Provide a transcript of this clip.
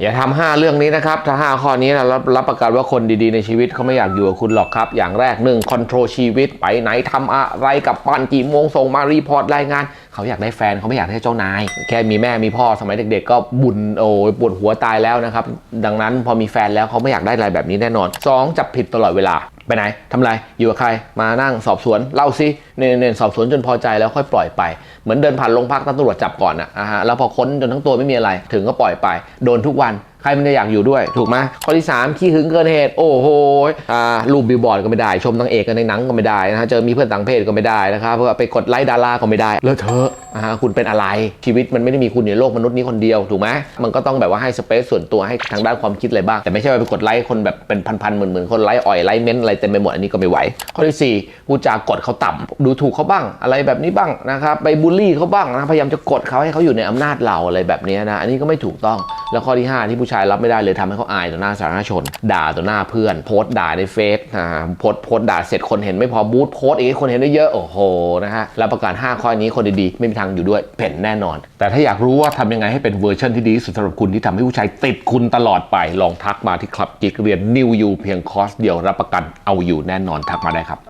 อย่าทำห้าเรื่องนี้นะครับ ถ้าห้าข้อนี้นะรับรับประกันว่าคนดีๆในชีวิตเขาไม่อยากอยู่กับคุณหรอกครับ อย่างแรกหนึ่งคอนโทรลชีวิตไปไหนทำอะไรกับปันกี่โมงส่งมารีพอร์ตรายงาน เขาอยากได้แฟนเขาไม่อยากได้เจ้านาย แค่มีแม่มีพ่อสมัยเด็กๆ ก็บุญโอ้ยปวดหัวตายแล้วนะครับ ดังนั้นพอมีแฟนแล้วเขาไม่อยากได้อะไรแบบนี้แน่นอนสองจับผิดตลอดเวลา ไปไหนทำไรอยู่กับใครมานั่งสอบสวนเล่าซิเน้นสอบสวนจนพอใจแล้วค่อยปล่อยไป เหมือนเดินผ่านโรงพักตำรวจจับก่อนอะอะฮะแล้วพอค้นจนทั้งตัวไม่มีอะไร ถึงก็ปล่อยไป โดนทุกวัน ใครมันจะอยากอยู่ด้วย ถูกไหมข้อที่ 3 ขี้หึงเกินเหตุ โอ้โหอ่ารูปบิลบอร์ดก็ไม่ได้ ชมนางเอกกันในหนังก็ไม่ได้นะฮะเจอมีเพื่อนต่างเพศก็ไม่ได้นะครับเพื่อไปกดไลค์ดาราก็ไม่ได้เลอะเทอะอ่าฮะคุณเป็นอะไรชีวิตมันไม่ได้มีคุณอยู่ในโลกมนุษย์นี้คนเดียวถูกไหมมันก็ต้องแบบว่าให้สเปซส่วนตัวให้ทางด้านความคิดอะไรบ้างแต่ไม่ใช่ว่าไปกดไลค์คนแบบเป็นพันๆหมื่นๆคนไลค์อ่อยไลค์เม้นต์อะไรเต็มไปหมดอันนี้ก็ไม่ไหว ข้อที่สี่พูดจากดเขาต่ำดูถูกเขาบ้างอะไรแบบนี้บ้างนะครับไปบูลลี่เขาบ้างนะพยายามจะกดเขาให้เขาอยู่ในอำนาจเราอะไรแบบนี้นะอันนี้ก็ไม่ถูกต้อง แล้วข้อที่ 5 ที่ผู้ชายรับไม่ได้เลยทำให้เขาอายต่อหน้าสาธารณชน ด่าต่อหน้าเพื่อน โพสต์ด่าในเฟซอ่าโพสต์โพสต์ด่าเสร็จคนเห็นไม่พอบูธโพสต์อีกคนเห็นได้เยอะโอ้โหนะฮะรับประกัน5ข้อนี้คนดีๆไม่มีทางอยู่ด้วยเพ่นแน่นอน แต่ถ้าอยากรู้ว่าทำยังไงให้เป็นเวอร์ชันที่ดีที่สุดสำหรับคุณที่ทำให้ผู้ชายติดคุณตลอดไปลองทักมาที่คลับกิกเรียนนิวยูเพียงคอร์สเดียวรับประกันเอาอยู่แน่นอนทักมาได้ครับ